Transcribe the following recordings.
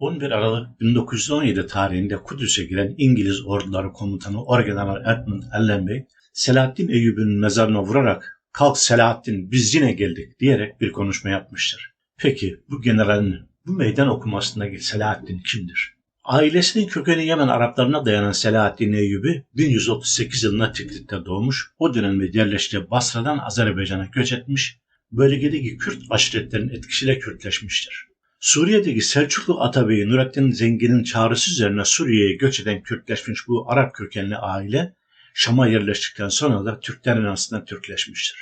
11 Aralık 1917 tarihinde Kudüs'e giren İngiliz orduları komutanı Orgeneral Edmund Allenby, Selahaddin Eyyubi'nin mezarına vurarak kalk Selahaddin biz yine geldik diyerek bir konuşma yapmıştır. Peki bu generalin bu meydan okumasındaki Selahaddin kimdir? Ailesinin kökeni Yemen Araplarına dayanan Selahaddin Eyyubi 1138 yılında Tikrit'te doğmuş, o dönemde yerleştiği Basra'dan Azerbaycan'a göç etmiş, bölgedeki Kürt aşiretlerin etkisiyle Kürtleşmiştir. Suriye'deki Selçuklu Atabeyi Nurettin Zengin'in çağrısı üzerine Suriye'ye göç eden Kürtleşmiş bu Arap kökenli aile Şam'a yerleştikten sonra da Türklerin arasında Türkleşmiştir.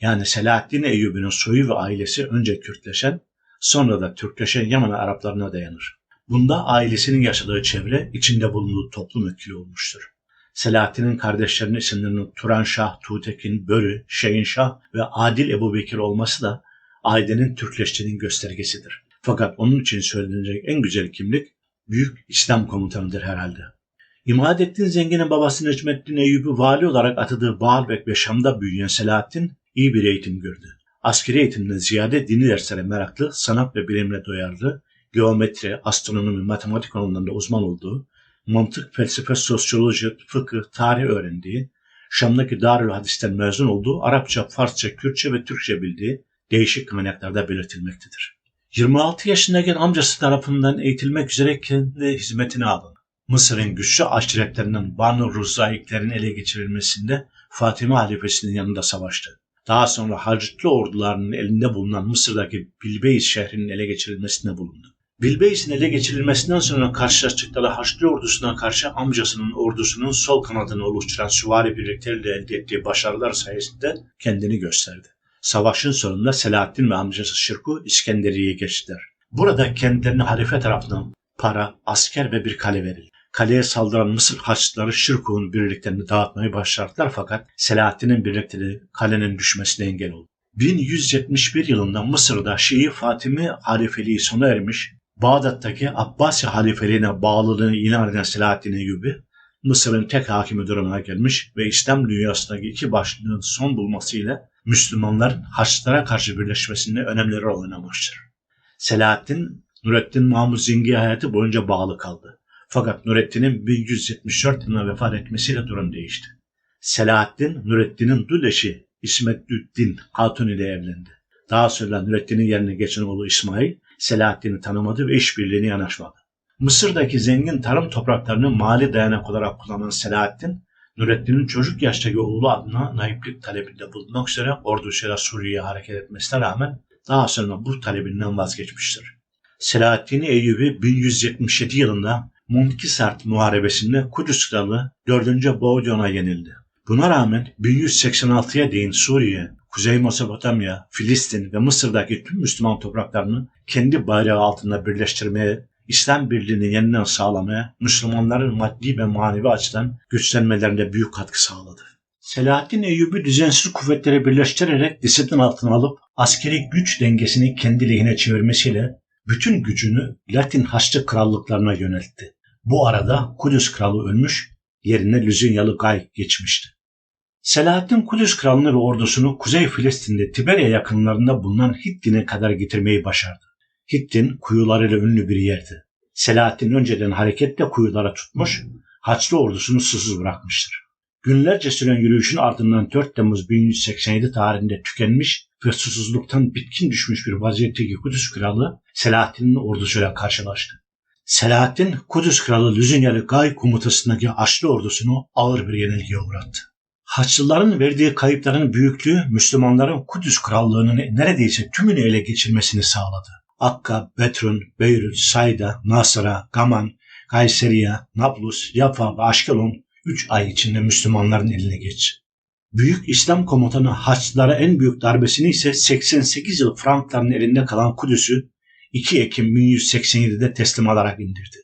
Yani Selahaddin Eyyubi'nin soyu ve ailesi önce Kürtleşen, sonra da Türkleşen Yaman Araplarına dayanır. Bunda ailesinin yaşadığı çevre, içinde bulunduğu toplum etkili olmuştur. Selahaddin'in kardeşlerinin isimlerinin Turan Şah, Tuğtekin, Börü, Şeyin Şah ve Adil Ebu Bekir olması da ailenin Türkleştiğinin göstergesidir. Fakat onun için söylenecek en güzel kimlik büyük İslam komutanıdır herhalde. İmadettin Zengin'in babası Necmettin Eyyubi vali olarak atadığı Baalbek ve Şam'da büyüyen Selahaddin iyi bir eğitim gördü. Askeri eğitimden ziyade dini derslere meraklı, sanat ve bilimle doyarlı, geometri, astronomi, matematik konularında uzman olduğu, mantık, felsefe, sosyoloji, fıkıh, tarih öğrendiği, Şam'daki Darül Hadis'ten mezun olduğu Arapça, Farsça, Kürtçe ve Türkçe bildiği değişik kaynaklarda belirtilmektedir. 26 yaşındayken amcası tarafından eğitilmek üzere kendi hizmetine alındı. Mısır'ın güçlü aşiretlerinden Banu Ruzaiklerin ele geçirilmesinde Fatime halifesinin yanında savaştı. Daha sonra Hacitli ordularının elinde bulunan Mısır'daki Bilbeis şehrinin ele geçirilmesinde bulundu. Bilbeis'in ele geçirilmesinden sonra karşılaştıkları Haçlı ordusuna karşı amcasının ordusunun sol kanadını oluşturan süvari birlikleriyle elde ettiği başarılar sayesinde kendini gösterdi. Savaşın sonunda Selahaddin ve amcası Şirku İskenderiye'ye geçtiler. Burada kendilerine halife tarafından para, asker ve bir kale verildi. Kaleye saldıran Mısır Haçlıları Şirku'nun birliklerini dağıtmayı başardılar fakat Selahaddin'in birlikleri kalenin düşmesine engel oldu. 1171 yılında Mısır'da Şii Fatimi halifeliği sona ermiş, Bağdat'taki Abbasi halifeliğine bağlılığını ilan eden Selahaddin Eyyubi, Mısır'ın tek hakimi durumuna gelmiş ve İslam dünyasındaki iki başlığın son bulmasıyla Müslümanların Haçlılara karşı birleşmesinde önemli rol oynamıştır. Selahaddin, Nurettin Mahmud Zingi hayatı boyunca bağlı kaldı. Fakat Nurettin'in 1174 yılında vefat etmesiyle durum değişti. Selahaddin, Nurettin'in dul eşi İsmetüddin Hatun ile evlendi. Daha sonra Nurettin'in yerine geçen oğlu İsmail, Selahaddin'i tanımadı ve işbirliğine yanaşmadı. Mısır'daki zengin tarım topraklarını mali dayanak olarak kullanan Selahaddin, Nurettin'in çocuk yaştaki oğlu adına naiplik talebinde bulunmak üzere ordusuyla Suriye'ye hareket etmesine rağmen daha sonra bu talebinden vazgeçmiştir. Selahaddin Eyyubi 1177 yılında Munkisart Muharebesi'nde Kudüs Kralı 4. Boğdion'a yenildi. Buna rağmen 1186'ya değin Suriye, Kuzey Mesopotamya, Filistin ve Mısır'daki tüm Müslüman topraklarını kendi bayrağı altında birleştirmeye, İslam birliğini yeniden sağlamaya, Müslümanların maddi ve manevi açıdan güçlenmelerine büyük katkı sağladı. Selahaddin Eyyubi düzensiz kuvvetleri birleştirerek disiplin altına alıp askeri güç dengesini kendi lehine çevirmesiyle bütün gücünü Latin Haçlı krallıklarına yöneltti. Bu arada Kudüs kralı ölmüş, yerine Lüzinyalı Gay geçmişti. Selahaddin Kudüs kralını ve ordusunu Kuzey Filistin'de Tiberya yakınlarında bulunan Hittin'e kadar getirmeyi başardı. Hittin kuyularıyla ünlü bir yerdi. Selahaddin önceden hareketle kuyulara tutmuş, Haçlı ordusunu susuz bırakmıştır. Günlerce süren yürüyüşün ardından 4 Temmuz 1187 tarihinde tükenmiş ve susuzluktan bitkin düşmüş bir vaziyetteki Kudüs kralı Selahaddin'in ordusuyla karşılaştı. Selahaddin, Kudüs kralı Lüzinyalı Gay komutasındaki Haçlı ordusunu ağır bir yenilgiye uğrattı. Haçlıların verdiği kayıpların büyüklüğü Müslümanların Kudüs krallığının neredeyse tümünü ele geçirmesini sağladı. Akka, Betrun, Beyrut, Sayda, Nasra, Gaman, Kayseriye, Nablus, Yafa ve Aşkelon 3 ay içinde Müslümanların eline geçti. Büyük İslam komutanı Haçlılara en büyük darbesini ise 88 yıl Frankların elinde kalan Kudüs'ü 2 Ekim 1187'de teslim alarak indirdi.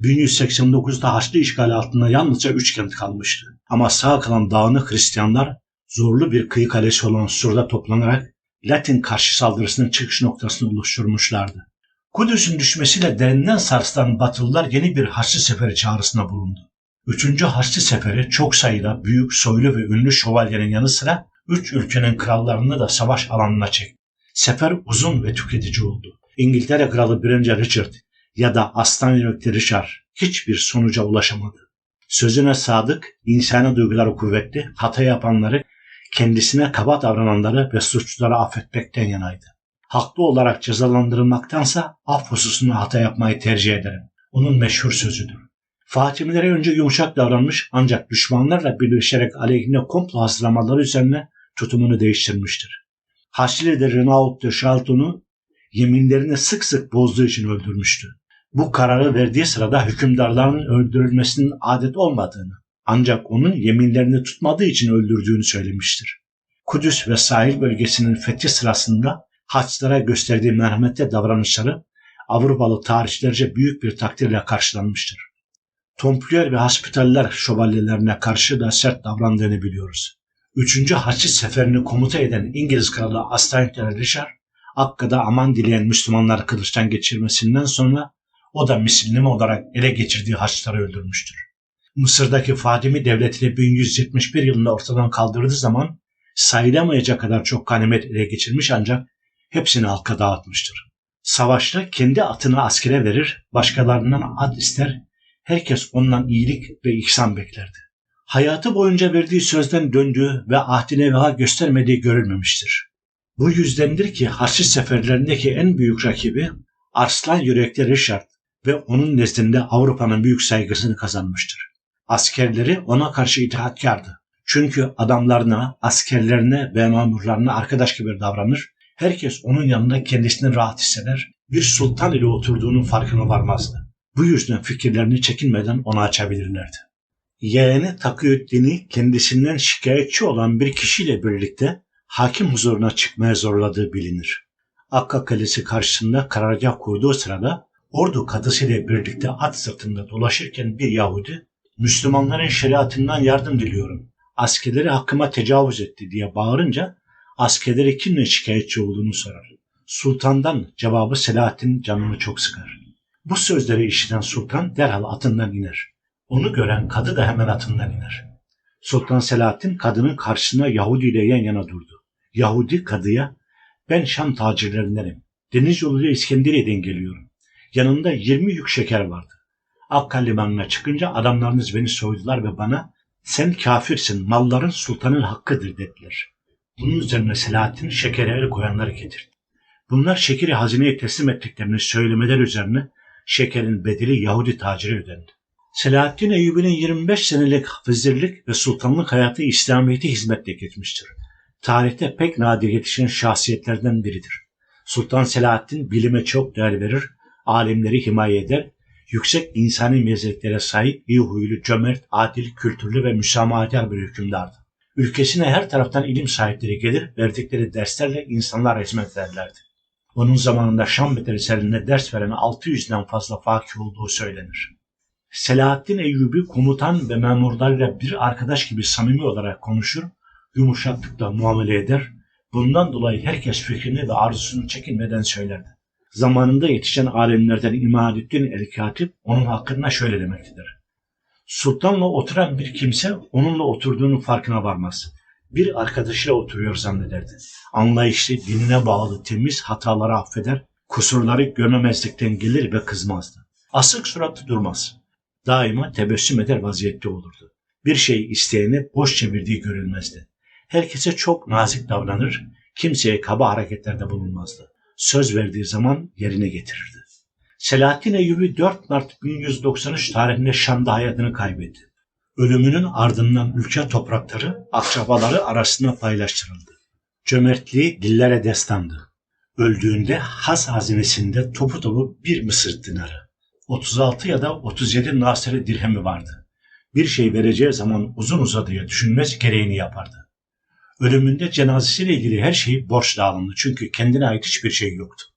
1189'da Haçlı işgali altında yalnızca 3 kent kalmıştı. Ama sağ kalan dağınık Hristiyanlar zorlu bir kıyı kalesi olan Sur'da toplanarak Latin karşı saldırısının çıkış noktasını oluşturmuşlardı. Kudüs'ün düşmesiyle derinden sarsılan Batılılar yeni bir Haçlı Seferi çağrısına bulundu. Üçüncü Haçlı Seferi çok sayıda büyük, soylu ve ünlü şövalyenin yanı sıra üç ülkenin krallarını da savaş alanına çekti. Sefer uzun ve tüketici oldu. İngiltere Kralı 1. Richard, ya da aslan yürekli Richard hiçbir sonuca ulaşamadı. Sözüne sadık, insani duyguları kuvvetli, hata yapanları, kendisine kaba davrananları ve suçluları affetmekten yanaydı. Haklı olarak cezalandırılmaktansa af hususunda hata yapmayı tercih ederim. Onun meşhur sözüdür. Fatimilere önce yumuşak davranmış ancak düşmanlarla birleşerek aleyhine komplo hazırlamaları üzerine tutumunu değiştirmiştir. Haçlı de Renaud de Chalton'u yeminlerini sık sık bozduğu için öldürmüştü. Bu kararı verdiği sırada hükümdarların öldürülmesinin adet olmadığını ancak onun yeminlerini tutmadığı için öldürdüğünü söylemiştir. Kudüs ve sahil bölgesinin fethi sırasında Haçlara gösterdiği merhametli davranışları Avrupalı tarihçilerce büyük bir takdirle karşılanmıştır. Tomplier ve Hospitaller şövalyelerine karşı da sert davrandığını biliyoruz. Üçüncü Haçlı seferini komuta eden İngiliz kralı Astantel Richard, Akka'da aman dileyen Müslümanları kılıçtan geçirmesinden sonra o da misilneme olarak ele geçirdiği Haçlıları öldürmüştür. Mısır'daki Fatimi devletini 1171 yılında ortadan kaldırdığı zaman sayılamayacak kadar çok ganimet ele geçirmiş ancak hepsini halka dağıtmıştır. Savaşta kendi atını askere verir, başkalarından at ister, herkes ondan iyilik ve ihsan beklerdi. Hayatı boyunca verdiği sözden döndüğü ve ahdine veha göstermediği görülmemiştir. Bu yüzdendir ki Haçlı seferlerindeki en büyük rakibi Arslan yürekli Richard ve onun nezdinde Avrupa'nın büyük saygısını kazanmıştır. Askerleri ona karşı itaatkardı. Çünkü adamlarına, askerlerine ve memurlarına arkadaş gibi davranır, herkes onun yanında kendisini rahat hisseder, bir sultan ile oturduğunun farkına varmazdı. Bu yüzden fikirlerini çekinmeden ona açabilirlerdi. Yeğeni Takiyüddin'i kendisinden şikayetçi olan bir kişiyle birlikte hakim huzuruna çıkmaya zorladığı bilinir. Akka Kalesi karşısında karargah kurduğu sırada ordu kadısıyla birlikte at sırtında dolaşırken bir Yahudi Müslümanların şeriatından yardım diliyorum. Askerleri hakkıma tecavüz etti diye bağırınca askerleri kimle şikayetçi olduğunu sorar. Sultandan cevabı Selahattin canını çok sıkar. Bu sözleri işiten sultan derhal atından iner. Onu gören kadı da hemen atından iner. Sultan Selahattin kadının karşısına Yahudi ile yan yana durdu. Yahudi kadıya ben Şam tacirlerindenim. Deniz yoluyla İskenderiye'den geliyorum. Yanında 20 yük şeker vardı. Akka limanına çıkınca adamlarınız beni soydular ve bana sen kafirsin malların sultanın hakkıdır dediler. Bunun üzerine Selahattin şekere el koyanları getirdi. Bunlar şekeri hazineye teslim ettiklerini söylemeler üzerine şekerin bedeli Yahudi taciri ödendi. Selahaddin Eyyubi'nin 25 senelik vezirlik ve sultanlık hayatı İslamiyet'e hizmetle geçmiştir. Tarihte pek nadir yetişen şahsiyetlerden biridir. Sultan Selahaddin bilime çok değer verir, alimleri himaye eder, yüksek insani meziyetlerine sahip, iyi huylu, cömert, adil, kültürlü ve müsamahakar bir hükümdardı. Ülkesine her taraftan ilim sahipleri gelir, verdikleri derslerle insanlar hizmet ederlerdi. Onun zamanında Şam medreselerinde ders veren 600'den fazla fakir olduğu söylenir. Selahaddin Eyyubi komutan ve memurlarıyla bir arkadaş gibi samimi olarak konuşur, yumuşaklıkla muamele eder. Bundan dolayı herkes fikrini ve arzusunu çekinmeden söylerdi. Zamanında yetişen alimlerden İmaduddin el-Katip onun hakkında şöyle demektedir. Sultanla oturan bir kimse onunla oturduğunun farkına varmaz. Bir arkadaşıyla oturuyor zannederdi. Anlayışlı, dinine bağlı, temiz, hataları affeder, kusurları görmemezlikten gelir ve kızmazdı. Asık suratlı durmaz. Daima tebessüm eder vaziyette olurdu. Bir şey isteyeni boş çevirdiği görülmezdi. Herkese çok nazik davranır, kimseye kaba hareketlerde bulunmazdı. Söz verdiği zaman yerine getirirdi. Selahattin Eyyubi 4 Mart 1193 tarihinde Şam'da hayatını kaybetti. Ölümünün ardından ülke toprakları akrabaları arasında paylaştırıldı. Cömertliği dillere destandı. Öldüğünde has hazinesinde topu topu bir Mısır dinarı, 36 ya da 37 nasiri dirhemi vardı. Bir şey vereceği zaman uzun uzadıya düşünmez gereğini yapardı. Ölümünde cenazesiyle ilgili her şey borç dağılımdı çünkü kendine ait hiçbir şey yoktu.